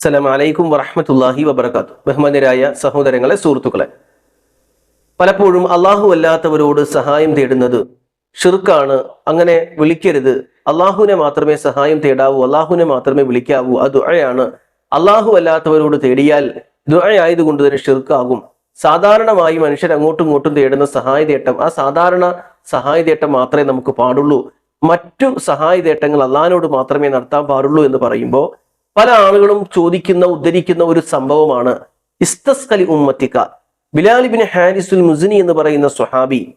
അസ്സലാം വലൈക്കും വറഹമത്തല്ലാഹി വബർക്കാത്തു ബഹുമാനരായ സഹോദരങ്ങളെ സുഹൃത്തുക്കളെ. പലപ്പോഴും അള്ളാഹു അല്ലാത്തവരോട് സഹായം തേടുന്നത് ഷിർക്കാണ്. അങ്ങനെ വിളിക്കരുത്. അള്ളാഹുവിനെ മാത്രമേ സഹായം തേടാവൂ അള്ളാഹുവിനെ മാത്രമേ വിളിക്കാവൂ. അത് ദുഴയാണ് അള്ളാഹു അല്ലാത്തവരോട് തേടിയാൽ ദുഴയായതുകൊണ്ട് തന്നെ ഷിർക്കാകും. സാധാരണമായി മനുഷ്യർ അങ്ങോട്ടും ഇങ്ങോട്ടും തേടുന്ന സഹായ തേട്ടം ആ സാധാരണ സഹായ തേട്ടം മാത്രമേ നമുക്ക് പാടുള്ളൂ. മറ്റു സഹായ തേട്ടങ്ങൾ അള്ളാഹിനോട് മാത്രമേ നടത്താൻ പാടുള്ളൂ എന്ന് പറയുമ്പോൾ പല ആളുകളും ചോദിക്കുന്ന ഉദ്ധരിക്കുന്ന ഒരു സംഭവമാണ്. ഇസ്തസ്കലി ഉമ്മത്തിക്ക. ബിലാലിബിൻ ഹാരിസുൽ മുസിനി എന്ന് പറയുന്ന സ്വഹാബി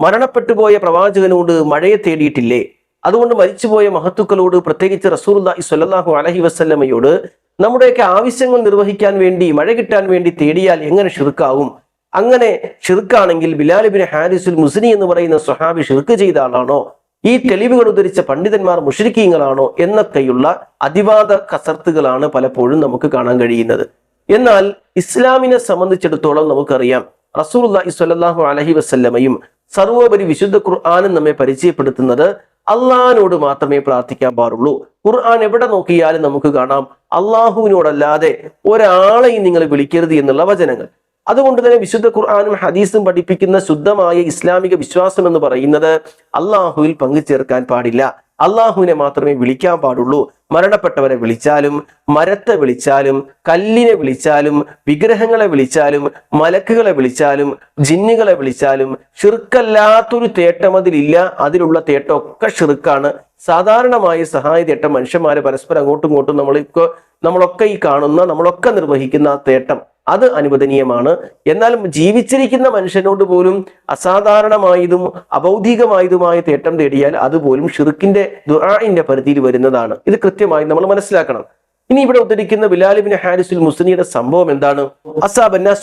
മരണപ്പെട്ടുപോയ പ്രവാചകനോട് മഴയെ തേടിയിട്ടില്ലേ? അതുകൊണ്ട് മരിച്ചുപോയ മഹത്തുക്കളോട് പ്രത്യേകിച്ച് റസൂർല്ലാഹി സ്വല്ലാഹു അലഹി വസ്ല്ലമയോട് നമ്മുടെയൊക്കെ ആവശ്യങ്ങൾ നിർവഹിക്കാൻ വേണ്ടി മഴ കിട്ടാൻ വേണ്ടി തേടിയാൽ എങ്ങനെ ഷിർക്കാവും? അങ്ങനെ ഷിർക്കാണെങ്കിൽ ബിലാലിബിൻ ഹാരിസുൽ മുസിനി എന്ന് പറയുന്ന സ്വഹാബി ഷിർക്ക് ചെയ്ത ആളാണോ? ഈ തെളിവുകൾ ഉദ്ധരിച്ച പണ്ഡിതന്മാർ മുഷരിക്കീങ്ങളാണോ എന്നൊക്കെയുള്ള അതിവാദ കസർത്തുകളാണ് പലപ്പോഴും നമുക്ക് കാണാൻ കഴിയുന്നത്. എന്നാൽ ഇസ്ലാമിനെ സംബന്ധിച്ചിടത്തോളം നമുക്കറിയാം റസൂർല്ലാഹി സ്വല്ലല്ലാഹു അലഹി വസ്ല്ലമയും സർവോപരി വിശുദ്ധ ഖുർആാനും നമ്മെ പരിചയപ്പെടുത്തുന്നത് അള്ളഹാനോട് മാത്രമേ പ്രാർത്ഥിക്കാൻ പാടുള്ളൂ. ഖുർആൻ എവിടെ നോക്കിയാലും നമുക്ക് കാണാം അള്ളാഹുവിനോടല്ലാതെ ഒരാളെയും നിങ്ങൾ വിളിക്കരുത് എന്നുള്ള വചനങ്ങൾ. അതുകൊണ്ട് തന്നെ വിശുദ്ധ ഖുർആാനും ഹദീസും പഠിപ്പിക്കുന്ന ശുദ്ധമായ ഇസ്ലാമിക വിശ്വാസം എന്ന് പറയുന്നത് അള്ളാഹുവിൽ പങ്കുചേർക്കാൻ പാടില്ല. അള്ളാഹുവിനെ മാത്രമേ വിളിക്കാൻ പാടുള്ളൂ. മരണപ്പെട്ടവരെ വിളിച്ചാലും മരത്തെ വിളിച്ചാലും കല്ലിനെ വിളിച്ചാലും വിഗ്രഹങ്ങളെ വിളിച്ചാലും മലക്കുകളെ വിളിച്ചാലും ജിന്നുകളെ വിളിച്ചാലും ഷിർക്കല്ലാത്തൊരു തേട്ടം അതിലില്ല. അതിലുള്ള തേട്ടമൊക്കെ ഷിർക്കാണ് സാധാരണമായ സഹായ തേട്ടം മനുഷ്യന്മാരെ പരസ്പരം അങ്ങോട്ടും ഇങ്ങോട്ടും നമ്മളിപ്പോ നമ്മളൊക്കെ ഈ കാണുന്ന നമ്മളൊക്കെ നിർവഹിക്കുന്ന തേട്ടം. അത് അനുവദനീയമാണ്. എന്നാൽ ജീവിച്ചിരിക്കുന്ന മനുഷ്യനോട് പോലും അസാധാരണമായതും അബൗദ്ധികമായതുമായ തേട്ടം തേടിയാൽ അതുപോലും ഷിർക്കിന്റെ ദുആഇന്റെ പരിധിയിൽ വരുന്നതാണ്. ഇത് കൃത്യമായി നമ്മൾ മനസ്സിലാക്കണം. ഇനി ഇവിടെ ഉദ്ധരിക്കുന്ന ബിലാലിബിന് ഹാരിസുൽ മുസ്ലിയുടെ സംഭവം എന്താണ്? അസാബന്ന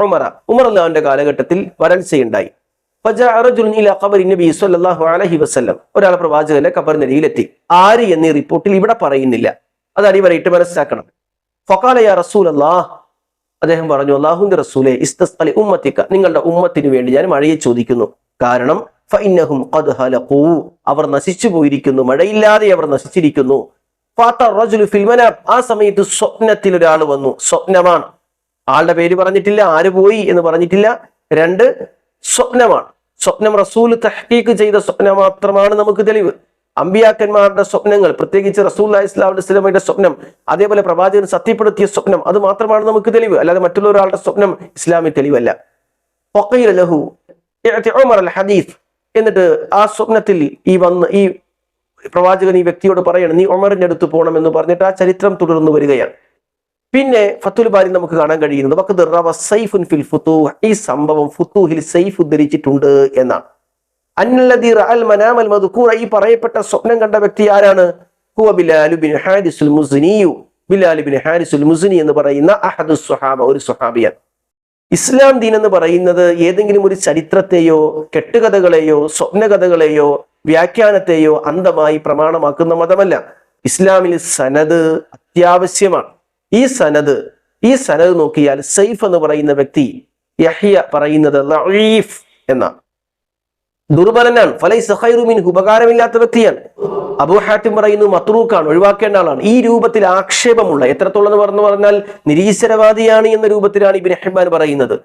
ഉമറ. ഉമർ കാലഘട്ടത്തിൽ വരൾച്ചയുണ്ടായി. ഒരാൾ പ്രവാചകന്റെ ഖബറിനരികിലെത്തി ആര് എന്നീ റിപ്പോർട്ടിൽ ഇവിടെ പറയുന്നില്ല. അത് അടിവരയിട്ട് മനസ്സിലാക്കണം. ഫഖാല യാ റസൂലല്ലാഹ് അദ്ദേഹം പറഞ്ഞു അള്ളാഹുന്റെ റസൂലെ ഇസ്തസ്തലി ഉമ്മത്തിക്ക നിങ്ങളുടെ ഉമ്മത്തിന് വേണ്ടി ഞാൻ മഴയെ ചോദിക്കുന്നു. കാരണം ഫൈനഹും അവർ നശിച്ചു പോയിരിക്കുന്നു മഴയില്ലാതെ അവർ നശിച്ചിരിക്കുന്നു. ഫാത്ത റജുലു ഫിൽ ആ സമയത്ത് സ്വപ്നത്തിൽ ഒരാൾ വന്നു സ്വപ്നമാണ്. ആളുടെ പേര് പറഞ്ഞിട്ടില്ല ആര് പോയി എന്ന് പറഞ്ഞിട്ടില്ല. രണ്ട് സ്വപ്നമാണ്. സ്വപ്നം റസൂൽ തഹ്കീക്ക് ചെയ്ത സ്വപ്നം മാത്രമാണ് നമുക്ക് തെളിവ്. അമ്പിയാക്കന്മാരുടെ സ്വപ്നങ്ങൾ പ്രത്യേകിച്ച് റസൂൽ ഇസ്ലാമിന്റെ വസ്ലമയുടെ സ്വപ്നം അതേപോലെ പ്രവാചകൻ സത്യപ്പെടുത്തിയ സ്വപ്നം അത് മാത്രമാണ് നമുക്ക് തെളിവ്. അല്ലാതെ മറ്റുള്ള ഒരാളുടെ സ്വപ്നം ഇസ്ലാമിൽ തെളിവല്ല. എന്നിട്ട് ആ സ്വപ്നത്തിൽ ഈ വന്ന് ഈ പ്രവാചകൻ ഈ വ്യക്തിയോട് പറയണം നീ ഒമറിന്റെ അടുത്ത് പോകണം എന്ന് പറഞ്ഞിട്ട് ആ ചരിത്രം തുടർന്നു വരികയാണ്. പിന്നെ ഫത്തുൽ ബാരി നമുക്ക് കാണാൻ കഴിയുന്നത് ഈ സംഭവം ഫുത്തൂഹിൽ സൈഫ് ഉദ്ധരിച്ചിട്ടുണ്ട് എന്നാണ്. മദ്കൂറ ഈ പറയപ്പെട്ട സ്വപ്നം കണ്ട വ്യക്തി ആരാണ്? ഹുവ മുസ്നി. എന്ന് പറയുന്ന ഒരു സുഹാബിയാണ് ഇസ്ലാം ദീൻ എന്ന് പറയുന്നത് ഏതെങ്കിലും ഒരു ചരിത്രത്തെയോ കെട്ടുകഥകളെയോ സ്വപ്നകഥകളെയോ വ്യാഖ്യാനത്തെയോ അന്തമായി പ്രമാണമാക്കുന്ന മതമല്ല. ഇസ്ലാമിൽ സനത് അത്യാവശ്യമാണ്. ഈ സനത് ഈ സനത് നോക്കിയാൽ സൈഫ് എന്ന് പറയുന്ന വ്യക്തി യഹിയ പറയുന്നത് എന്നാണ്. ദുർബലനാണ്. ഫലൈ സഹൈറുമിൻ ഉപകാരമില്ലാത്ത വ്യക്തിയാണ്. അബൂ ഹാറ്റിം പറയുന്നു മത്രൂക്കാണ് ഒഴിവാക്കേണ്ട ആളാണ്. ഈ രൂപത്തിൽ ആക്ഷേപമുള്ള എത്രത്തോളം എന്ന് പറഞ്ഞു പറഞ്ഞാൽ നിരീശ്വരവാദിയാണ് എന്ന രൂപത്തിലാണ് ഇബിൻ ഹെബാൻ പറയുന്നത്.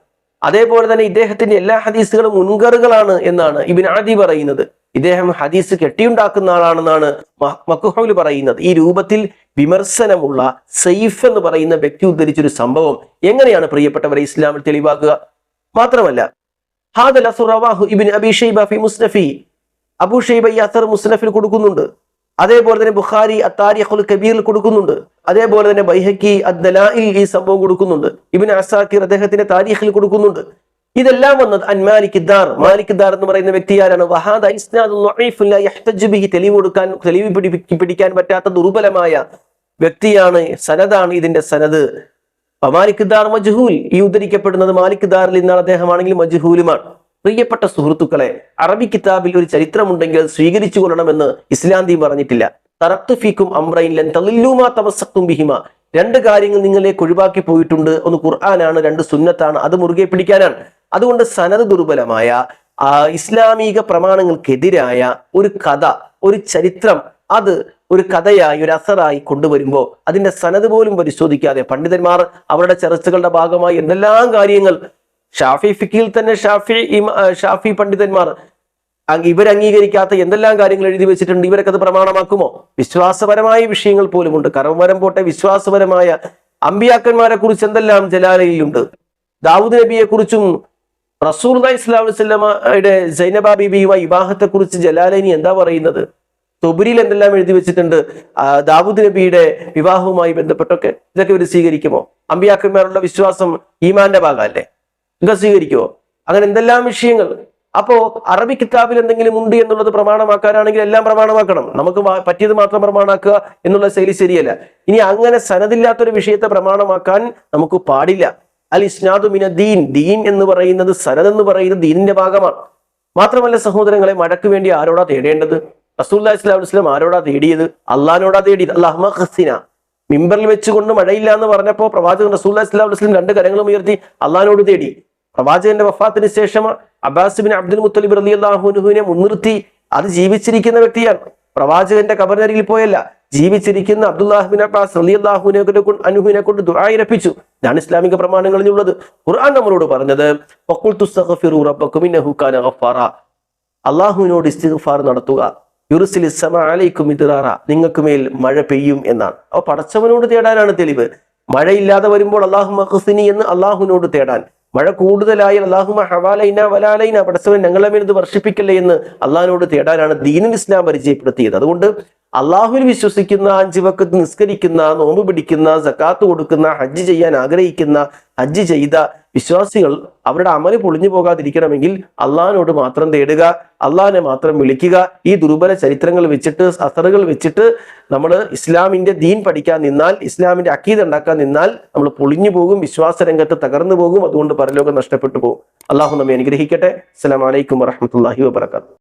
അതേപോലെ തന്നെ ഇദ്ദേഹത്തിന്റെ എല്ലാ ഹദീസുകളും മുൻകറുകളാണ് എന്നാണ് ഇബിൻ ആദി പറയുന്നത്. ഇദ്ദേഹം ഹദീസ് കെട്ടിയുണ്ടാക്കുന്ന ആളാണെന്നാണ് മക്കുഹൗൽ പറയുന്നത്. ഈ രൂപത്തിൽ വിമർശനമുള്ള സെയ്ഫ് എന്ന് പറയുന്ന വ്യക്തി ഉദ്ധരിച്ചൊരു സംഭവം എങ്ങനെയാണ് പ്രിയപ്പെട്ടവരെ ഇസ്ലാമിൽ തെളിവാക്കുക? മാത്രമല്ല ഹാദൽ അസുർ റവാഹു ഇബ്നു അബി ഷൈബ ഫി മുസ്നഫി. അബൂ ഷൈബ ഈ അസർ മുസ്നഫിൽ കൊടുക്കുന്നുണ്ട്. അതേപോലെ തന്നെ ബുഖാരി അത്താരിഖുൽ കബീറിൽ കൊടുക്കുന്നുണ്ട്. അതേപോലെ തന്നെ ബൈഹക്കി അദ്ദലായിൽ ഈ സംഭവം കൊടുക്കുന്നുണ്ട്. ഇബിൻ അസാക്കിർ അദ്ദേഹത്തിന്റെ താരീഖിൽ കൊടുക്കുന്നുണ്ട്. ഇതെല്ലാം വന്നത് അൻ മാലിക് ദാർ. മാലിക് ദാർ എന്ന് പറയുന്ന വ്യക്തി ആരാണ്? വഹാദ ഇസ്നാദുൽ ളഈഫ് യഹ്തജ് ബിഹി തെളിവ് കൊടുക്കാൻ തെളിവ് പിടി- പിടിക്കാൻ പറ്റാത്ത ദുർബലമായ വ്യക്തിയാണ് സനദാണ് ഇതിന്റെ സനദ്. മാലിക് ദാർ മജ്ഹൂൽ. ഈ ഉദ്ധരിക്കപ്പെടുന്നത് മാലിക് ദാറിൽ നിന്നാണ് അദ്ദേഹമാണെങ്കിൽ മജ്ഹൂലുമാണ്. പ്രിയപ്പെട്ട സുഹൃത്തുക്കളെ അറബി കിതാബിൽ ഒരു ചരിത്രമുണ്ടെങ്കിൽ അത് സ്വീകരിച്ചു കൊള്ളണമെന്ന് ഇസ്ലാന്തി പറഞ്ഞിട്ടില്ല. തറക്തു ഫീക്കും അമ്രൈൻ ലൻ തളില്ലൂമാ തമസ്സക്തും ബിഹിമ. രണ്ട് കാര്യങ്ങൾ നിങ്ങളെ ഒഴിവാക്കി പോയിട്ടുണ്ട്. ഒന്ന് ഖുർആനാണ് രണ്ട് സുന്നത്താണ്. അത് മുറുകെ പിടിക്കാനാണ്. അതുകൊണ്ട് സനത് ദുർബലമായ ഇസ്ലാമിക പ്രമാണങ്ങൾക്കെതിരായ ഒരു കഥ ഒരു ചരിത്രം അത് ഒരു കഥയായി ഒരു അസറായി കൊണ്ടുവരുമ്പോൾ അതിന്റെ സനത് പോലും പരിശോധിക്കാതെ പണ്ഡിതന്മാർ അവരുടെ ചർച്ചകളുടെ ഭാഗമായി എന്തെല്ലാം കാര്യങ്ങൾ. ഷാഫി ഫിക്കിൽ തന്നെ ഷാഫി ഷാഫി പണ്ഡിതന്മാർ ഇവർ അംഗീകരിക്കാത്ത എന്തെല്ലാം കാര്യങ്ങൾ എഴുതി വെച്ചിട്ടുണ്ട് ഇവരൊക്കെ അത് പ്രമാണമാക്കുമോ? വിശ്വാസപരമായ വിഷയങ്ങൾ പോലുമുണ്ട്. കർമ്മരം പോട്ടെ വിശ്വാസപരമായ അമ്പിയാക്കന്മാരെ കുറിച്ച് എന്തെല്ലാം ജലാലയിലുണ്ട്. ദാവൂദ് നബിയെ കുറിച്ചും റസൂൽ ഇസ്ലാം വസ്ലമയുടെ സൈനബ ബിബിയുമായി വിവാഹത്തെ കുറിച്ച് ജലാലൈനി എന്താ പറയുന്നത്? തൊബുരിയിൽ എന്തെല്ലാം എഴുതി വെച്ചിട്ടുണ്ട്? ദാവൂദ് നബിയുടെ വിവാഹവുമായി ബന്ധപ്പെട്ടൊക്കെ ഇതൊക്കെ ഇവർ സ്വീകരിക്കുമോ? അമ്പിയാക്കന്മാരുടെ വിശ്വാസം ഈമാന്റെ ഭാഗമല്ലേ? ഇതൊക്കെ സ്വീകരിക്കുമോ അങ്ങനെ എന്തെല്ലാം വിഷയങ്ങൾ? അപ്പോ അറബി കിതാബിൽ എന്തെങ്കിലും ഉണ്ട് എന്നുള്ളത് പ്രമാണമാക്കാനാണെങ്കിൽ എല്ലാം പ്രമാണമാക്കണം. നമുക്ക് പറ്റിയത് മാത്രം പ്രമാണമാക്കുക എന്നുള്ള ശൈലി ശരിയല്ല. ഇനി അങ്ങനെ സനദില്ലാത്തൊരു വിഷയത്തെ പ്രമാണമാക്കാൻ നമുക്ക് പാടില്ല. അൽ ഇസ്നാദു മിന ദീൻ. ദീൻ എന്ന് പറയുന്നത് സനദ് എന്ന് പറയുന്നത് ദീനിന്റെ ഭാഗമാണ്. മാത്രമല്ല സഹോദരങ്ങളെ മഴയ്ക്ക് വേണ്ടി ആരോടാ തേടേണ്ടത്? റസൂല്ലാ ഇസ്ലാം ഇസ്ലാം ആരോടാ തേടിയത്? അള്ളഹാനോടാ തേടിയത്. അള്ളാഹ്മ ഹസിന മിമ്പറിൽ വെച്ചുകൊണ്ട് മഴയില്ല എന്ന് പറഞ്ഞപ്പോൾ പ്രവാചകൻ റസൂല്ലാ ഇസ്ലാം ഇസ്ലാം രണ്ട് കരങ്ങളും ഉയർത്തി അള്ളഹാനോട് തേടി. പ്രവാചകന്റെ വഫാത്തിന് ശേഷം Abbas bin Abdul Muttalib Ali അള്ളാഹുനുഹുവിനെ മുൻനിർത്തി. അത് ജീവിച്ചിരിക്കുന്ന വ്യക്തിയാണ്. പ്രവാചകന്റെ കബറിനരിയിൽ പോയല്ല. ജീവിച്ചിരിക്കുന്ന അബ്ദുല്ലാഹിബിൻ അബ്ബാസ് അലി അള്ളാഹുനെ അനുഹുവിനെ കൊണ്ട് ദുരായിരപ്പിച്ചു ഇതാണ് ഇസ്ലാമിക പ്രമാണങ്ങളിൽ ഉള്ളത് ഖുർആൻ നമ്മളോട് പറഞ്ഞത്. അള്ളാഹുവിനോട് ഇസ്തിഗ്ഫാർ നടത്തുക. അലൈക്കും നിങ്ങൾക്ക് മേൽ മഴ പെയ്യും എന്നാണ്. അപ്പൊ പടച്ചവനോട് തേടാനാണ് തെളിവ്. മഴയില്ലാതെ വരുമ്പോൾ അള്ളാഹു മഹസിനി എന്ന് അള്ളാഹുവിനോട് തേടാൻ. മഴ കൂടുതലായി അള്ളാഹുമ ഹവാലൈന വലാലൈന. പടച്ചവൻ ഞങ്ങളെ മേൽ ഇത് വർഷിപ്പിക്കല്ലേ എന്ന് അള്ളാഹിനോട് തേടാനാണ് ദീനുൽ ഇസ്ലാം പരിചയപ്പെടുത്തിയത്. അതുകൊണ്ട് അള്ളാഹുവിൽ വിശ്വസിക്കുന്ന അഞ്ച് വക്കത്ത് നിസ്കരിക്കുന്ന നോമ്പ് പിടിക്കുന്ന സക്കാത്ത് കൊടുക്കുന്ന ഹജ്ജ് ചെയ്യാൻ ആഗ്രഹിക്കുന്ന ഹജ്ജ് ചെയ്ത വിശ്വാസികൾ അവരുടെ അമൽ പൊളിഞ്ഞു പോകാതിരിക്കണമെങ്കിൽ അള്ളഹാനോട് മാത്രം തേടുക അള്ളഹാനെ മാത്രം വിളിക്കുക ഈ ദുർബല ചരിത്രങ്ങൾ വെച്ചിട്ട് അസറുകൾ വെച്ചിട്ട് നമ്മൾ ഇസ്ലാമിന്റെ ദീൻ പഠിക്കാൻ നിന്നാൽ ഇസ്ലാമിന്റെ അക്കീത് ഉണ്ടാക്കാൻ നിന്നാൽ നമ്മൾ പൊളിഞ്ഞു പോകും വിശ്വാസ രംഗത്ത് തകർന്നു പോകും അതുകൊണ്ട് പരലോകം നഷ്ടപ്പെട്ടു പോകും. അള്ളാഹു നമ്മെ അനുഗ്രഹിക്കട്ടെ. അസ്സലാമലൈക്കും വറഹമത്തല്ലാഹി വാബർക്കാത്തു